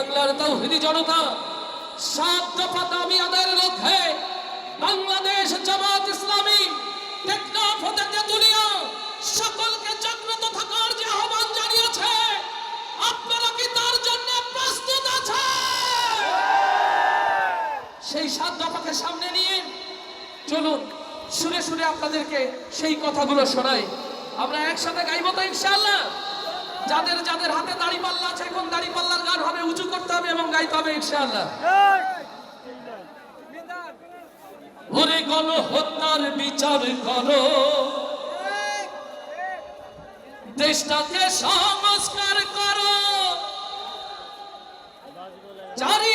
এবার তৌহিদি জনতা সাত দফা দাবি আদায়ের লক্ষ্যে বাংলাদেশ জামাত ইসলামী টেকনাফ হতে তেতুলিয়া সকলকে জাগ্রত থাকার যে আহ্বান জানিয়েছে, আপনারা কি তার জন্য প্রস্তুত আছে সেই সাত দফাকে সামনে নিয়ে চলুন শুনে শুনে আপনাদেরকে সেই কথাগুলো শোনাই। আমরা একসাথে গাইবো তো ইনশাআল্লাহ। যাদের যাদের হাতে দাড়ি পাল্লা আছে, এখন দাড়ি পাল্লার গান হবে, উঁচু করতে হবে এবং গাইতে হবে, ইনশাআল্লাহ। ওরে গণ, হত্যার বিচার করো। দেশটাকে সংস্কার করো। চারিদিকে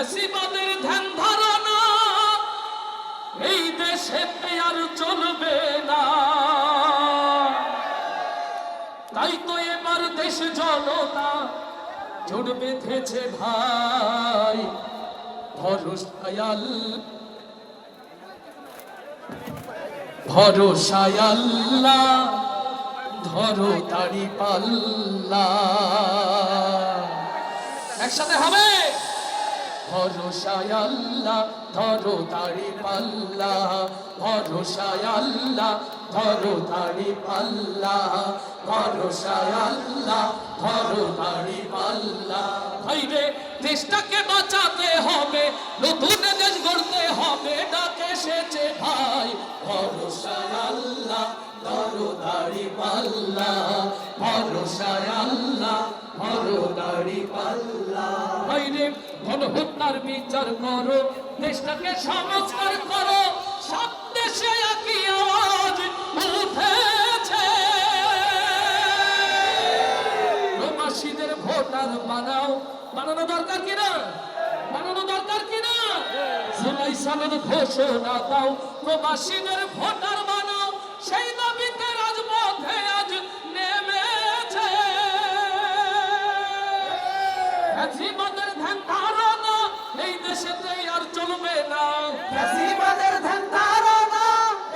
ফ্যাসিবাদের ধ্যান ধারণা, এই দেশে আর চলবে না। তাই তো এবার দেশ জনতা জোট বেঁধেছে ভাই, ভরসায়াল। ভরসায় আল্লাহ ধরো তারি পাল্লা। একসাথে হবে? ভরসায় আল্লাহ, ধরো তারি পাল্লা। ভরসায় আল্লাহ, ধরো তারি পাল্লা। ভরসায় আল্লাহ, ধরো তারি পাল্লা। ভাইরে, দেশটাকে বাঁচাতে হবে, নতুন দেশ গড়তে হবে, ডাকে এসেছে ভাই। ভরসায় আল্লাহ, ধরো তারি পাল্লা। ভরসায় আল্লাহ ধরো তারি পাল্লা। ভাইরে গণহত্যার বিচার করো দেশটাকে সংস্কার করো। সব দেশে একই আওয়াজ উঠেছে। প্রবাসীদের ভোটার বানাও বানানো দরকার কিনা বানানো দরকার কিনা জুলাই সালের ঘোষণা দাও, প্রবাসীদের ভোটার ফ্যাসিবাদের ধ্যান ধারণা এই দেশেতে আর চলবে না। ফ্যাসিবাদের ধ্যান ধারণা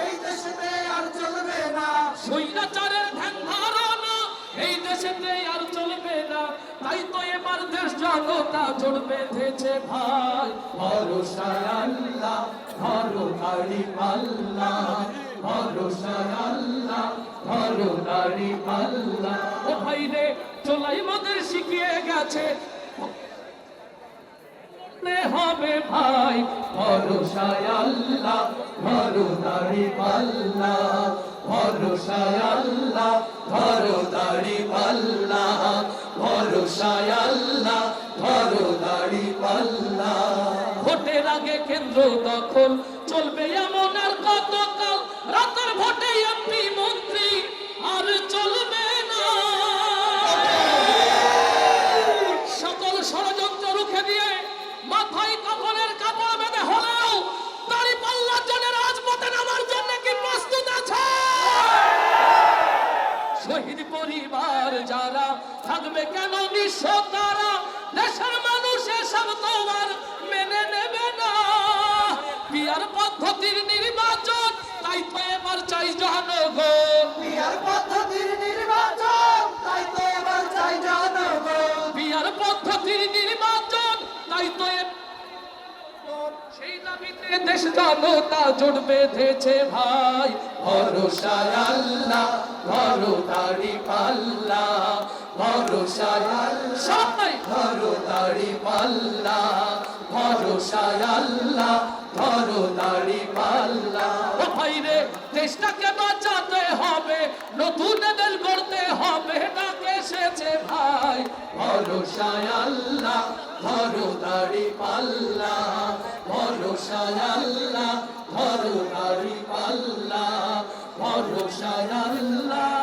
এই দেশেতে আর চলবে না। স্বৈরাচারের ধ্যান ধারণা এই দেশেতে আর চলবে না। তাই তো এবার দেশ জনতা জোট বেঁধেছে ভাই। ভরসায় আল্লাহ ধরো তারি পাল্লা ভরসায় আল্লাহ ধরো তারি পাল্লা ও ভাই রে চলাই মদের শিখিয়ে গেছে। হবে ভাই, ভরসায় আল্লাহ ধরো তারি পাল্লা। ভরসায় আল্লাহ ধরো তারি পাল্লা। ভরসায় আল্লাহ ধরো তারি পাল্লা। ভোটের আগে কেন্দ্র দখল, চলবে এমন আর কতকাল? রাতের ভোটে এমপি মন্ত্রী, আর চলবে থাকবে কেন নিঃস্ব তারা? দেশের মানুষ এসব তোমার মেনে নেবে না। বিয়ার পদ্ধতির নির্বাচন তাই তো এবার চাই জনগণ। বিয়ার পদ্ধতির নির্বাচন তাই তো এবার চাই জনগণ। বিয়ার পদ্ধতির নির্বাচন তাই তো সেই দাবিতে দেশ জনতা জোট বেঁধেছে ভাই। ভরসায় আল্লাহ ধরো তারি পাল্লা। ভরসায় আল্লাহ ধরো পাল্লা আল্লাহ ধরো পাল্লা। ও ভাই রে দেশটাকে বাঁচাতে হবে নতুন দেশ গড়তে হবে ডাকে এসেছে ভাই। ভরসায় আল্লাহ ধরো তারি পাল্লা ভরসায় আল্লাহ ধরো তারি পাল্লা আল্লাহ।